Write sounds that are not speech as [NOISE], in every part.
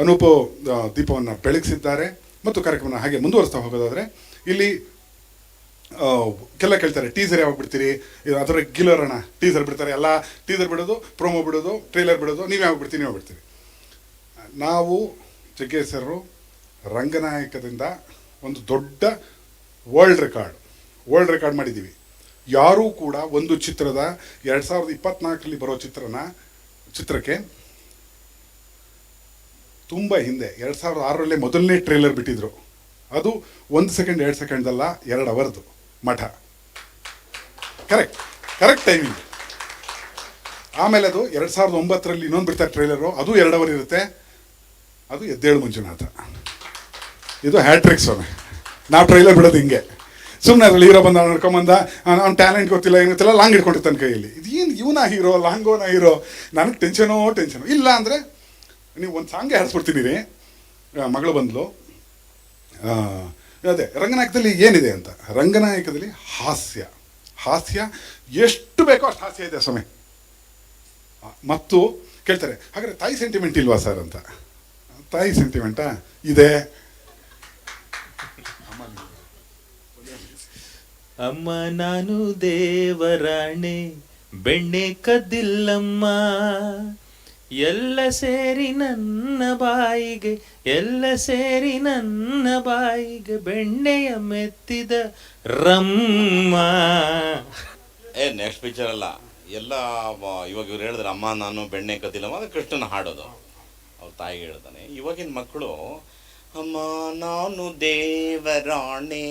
ಅನೂಪು ದೀಪವನ್ನು ಬೆಳಗಿಸಿದ್ದಾರೆ ಮತ್ತು ಕಾರ್ಯಕ್ರಮನ ಹಾಗೆ ಮುಂದುವರಿಸ್ತಾ ಹೋಗೋದಾದರೆ, ಇಲ್ಲಿ ಕೆಲ ಕೇಳ್ತಾರೆ ಟೀಸರ್ ಯಾವಾಗ ಬಿಡ್ತೀರಿ? ಅದರ ಗಿಲರಣ ಟೀಸರ್ ಬಿಡ್ತಾರೆ, ಎಲ್ಲ ಟೀಸರ್ ಬಿಡೋದು ಪ್ರೋಮೋ ಬಿಡೋದು ಟ್ರೇಲರ್ ಬಿಡೋದು, ನೀವು ಯಾವಾಗ ಬಿಡ್ತೀರಿ, ನೀವು ಬಿಡ್ತೀರಿ. ನಾವು ಜಗ್ಗೇಶರು ರಂಗನಾಯಕದಿಂದ ಒಂದು ದೊಡ್ಡ ವರ್ಲ್ಡ್ ರೆಕಾರ್ಡ್ ವರ್ಲ್ಡ್ ರೆಕಾರ್ಡ್ ಮಾಡಿದ್ದೀವಿ. ಯಾರೂ ಕೂಡ ಒಂದು ಚಿತ್ರದ ಎರಡು ಸಾವಿರದ ಇಪ್ಪತ್ನಾಲ್ಕರಲ್ಲಿ ಬರೋ ಚಿತ್ರನ, ಚಿತ್ರಕ್ಕೆ ತುಂಬ ಹಿಂದೆ, ಎರಡು ಸಾವಿರದ ಆರರಲ್ಲೇ ಮೊದಲನೇ ಟ್ರೇಲರ್ ಬಿಟ್ಟಿದ್ರು. ಅದು ಒಂದು ಸೆಕೆಂಡ್ ಎರಡು ಸೆಕೆಂಡ್ದಲ್ಲ ಎರಡು ಅವರ್ದು ಮಠ. ಕರೆಕ್ಟ್ ಕರೆಕ್ಟ್ ಟೈಮಿಂಗ್ ಆಮೇಲೆ ಅದು ಎರಡು ಸಾವಿರದ ಒಂಬತ್ತರಲ್ಲಿ ಇನ್ನೊಂದು ಬಿಡ್ತಾರೆ ಟ್ರೇಲರು ಅದು ಎರಡು ಅವರ್ ಇರುತ್ತೆ. ಅದು ಎದ್ದೇಳು ಮಂಜುನಾಥ. ಇದು ಹ್ಯಾಟ್ರಿಕ್ ಸೊನೆ ನಾವು ಟ್ರೈಲರ್ ಬಿಡೋದು ಹಿಂಗೆ. ಸುಮ್ಮನೆ ಅದ್ರಲ್ಲಿ ಹೀರೋ ಬಂದ, ನಡ್ಕೊಂಬಂದ ಅವ್ನ ಟ್ಯಾಲೆಂಟ್ ಗೊತ್ತಿಲ್ಲ ಏನು ಗೊತ್ತಿಲ್ಲ ಲಾಂಗ್ ಇಟ್ಕೊಂಡಿರ್ತಾನೆ ಕೈಯಲ್ಲಿ. ಇದು ಏನು ಇವನ ಹೀರೋ ಲಾಂಗೋನ ಹೀರೋ ನನಗೆ ಟೆನ್ಷನೋ ಟೆನ್ಷನು ಇಲ್ಲ ಅಂದರೆ ನೀವು ಒಂದು ಸಾಂಗೇ ಹಾಡ್ಸ್ಬಿಡ್ತೀನಿ ರೀ ಮಗಳು ಬಂದ್ಲು. ಅದೇ, ರಂಗನಾಯಕದಲ್ಲಿ ಏನಿದೆ ಅಂತ. ರಂಗನಾಯಕದಲ್ಲಿ ಹಾಸ್ಯ. ಹಾಸ್ಯ ಎಷ್ಟು ಬೇಕೋ ಅಷ್ಟು ಹಾಸ್ಯ ಇದೆ ಸ್ವಾಮಿ. ಮತ್ತು ಕೇಳ್ತಾರೆ, ಹಾಗಾದ್ರೆ ತಾಯಿ ಸೆಂಟಿಮೆಂಟ್ ಇಲ್ವಾ ಸರ್ ಅಂತ? ತಾಯಿ ಸೆಂಟಿಮೆಂಟಾ ಇದೆ. ಅಮ್ಮ ನಾನು ದೇವರಾಣೆ, ಬೆಣ್ಣೆ ಕದ್ದಿಲ್ಲಮ್ಮ. ಎಲ್ಲ ಸೇರಿ ನನ್ನ ಬಾಯಿಗೆ, ಎಲ್ಲ ಸೇರಿ ನನ್ನ ಬಾಯಿಗೆ ಬೆಣ್ಣೆಯ ಮೆತ್ತಿದ ರಮ್ಮ. ಏ ನೆಕ್ಸ್ಟ್ ಪಿಕ್ಚರ್ ಅಲ್ಲ. ಎಲ್ಲ ಇವಾಗ ಇವ್ರು ಹೇಳಿದ್ರೆ ಅಮ್ಮ, ನಾನು ಬೆಣ್ಣೆ ಕದ್ದಿಲ್ಲಮ್ಮ, ಅದು ಕೃಷ್ಣನ ಹಾಡೋದು. ಅವ್ರ ತಾಯಿಗೆ ಹೇಳ್ತಾನೆ ಇವಾಗಿನ ಮಕ್ಕಳು ಅಮ್ಮ, ನಾನು ದೇವರಾಣೆ,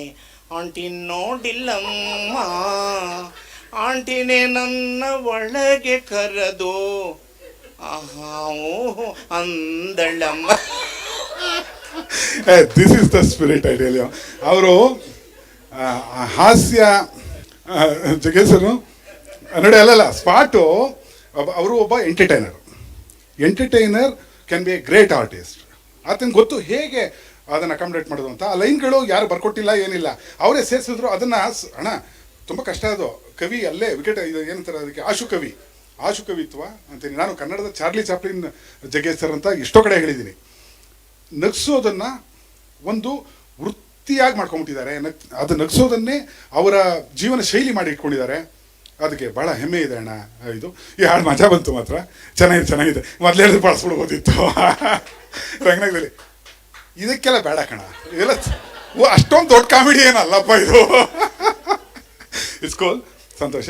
ಆಂಟಿ ನೋಡಿಲ್ಲಮ್ಮ, ಆಂಟಿನೇ ನನ್ನ ಒಳಗೆ ಕರೆದು ಅಂದಳಮ್ಮ. This is the spirit ideal ಅವರು ಹಾಸ್ಯ ಜಗೇಶನು, ನೋಡಿ, ಅಲ್ಲಲ್ಲ, ಸ್ಪಾಟು ಅವರು ಒಬ್ಬ entertainer. Entertainer can be a great artist ಆತನಿಗೆ ಗೊತ್ತು ಹೇಗೆ ಅದನ್ನು ಅಕಾಮಿಡೇಟ್ ಮಾಡೋದು ಅಂತ. ಆ ಲೈನ್ಗಳು ಯಾರು ಬರ್ಕೊಟ್ಟಿಲ್ಲ, ಏನಿಲ್ಲ. ಅವರೇ ಸೇರಿಸಿದ್ರು, ಅದನ್ನು ಅಣ್ಣ, ತುಂಬ ಕಷ್ಟ ಅದು. ಕವಿ ಅಲ್ಲೇ, ವಿಕೆಟ್, ಇದು ಏನಂತಾರೆ ಅದಕ್ಕೆ? ಆಶು ಕವಿ. ಆಶು ಕವಿತ್ವ ಅಂತೀನಿ. ನಾನು ಕನ್ನಡದ ಚಾರ್ಲಿ ಚಾಪ್ಲಿನ್ ಸರ್ ಅಂತ ಎಷ್ಟೋ ಕಡೆ ಹೇಳಿದ್ದೀನಿ. ನಗಿಸೋದನ್ನು ಒಂದು ವೃತ್ತಿಯಾಗಿ ಮಾಡ್ಕೊಂಬಿಟ್ಟಿದ್ದಾರೆ. ನಗ್ ಅದು ನಗಿಸೋದನ್ನೇ ಅವರ ಜೀವನ ಶೈಲಿ ಮಾಡಿ ಇಟ್ಕೊಂಡಿದ್ದಾರೆ. ಅದಕ್ಕೆ ಭಾಳ ಹೆಮ್ಮೆ ಇದೆ ಅಣ್ಣ ಇದು. ಈ ಹಾಡು ಮಜಾ ಬಂತು ಮಾತ್ರ. ಚೆನ್ನಾಗಿದೆ ಚೆನ್ನಾಗಿದೆ. ಮೊದಲೇ ಬಳಸ್ಬಿಡ್ಬೋದಿತ್ತು [LAUGHS] ರಂಗನಾಗದಲ್ಲಿ ಇದಕ್ಕೆಲ್ಲ ಬೇಡ ಕಣ. ಓ, ಅಷ್ಟೊಂದು ದೊಡ್ಡ ಕಾಮಿಡಿ ಏನಲ್ಲಪ್ಪ ಇದು. [LAUGHS] ಇಸ್ಕೋಲ್ ಸಂತೋಷ.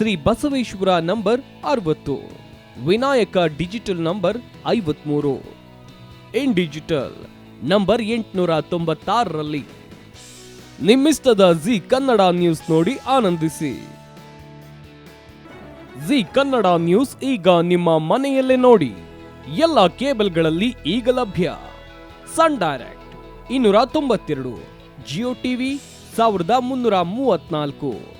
ಶ್ರೀ ಬಸವೇಶ್ವರ ನಂಬರ್ ಅರವತ್ತು. ವಿನಾಯಕ ಡಿಜಿಟಲ್ ನಂಬರ್ ಐವತ್ಮೂರು. ಇನ್ ಡಿಜಿಟಲ್ ನಂಬರ್ ಎಂಟುನೂರ ತೊಂಬತ್ತಾರರಲ್ಲಿ. ನಿಮ್ಮಿಸ್ತದ ಜಿ ಕನ್ನಡ ನ್ಯೂಸ್ ನೋಡಿ ಆನಂದಿಸಿ. ಜಿ ಕನ್ನಡ ನ್ಯೂಸ್ ಈಗ ನಿಮ್ಮ ಮನೆಯಲ್ಲೇ ನೋಡಿ. ಎಲ್ಲ ಕೇಬಲ್ಗಳಲ್ಲಿ ಈಗ ಲಭ್ಯ. ಸನ್ ಡೈರೆಕ್ಟ್ ಇನ್ನೂರ ತೊಂಬತ್ತೆರಡು, ಜಿಯೋ ಟಿವಿ ಸಾವಿರದ ಮುನ್ನೂರ ಮೂವತ್ನಾಲ್ಕು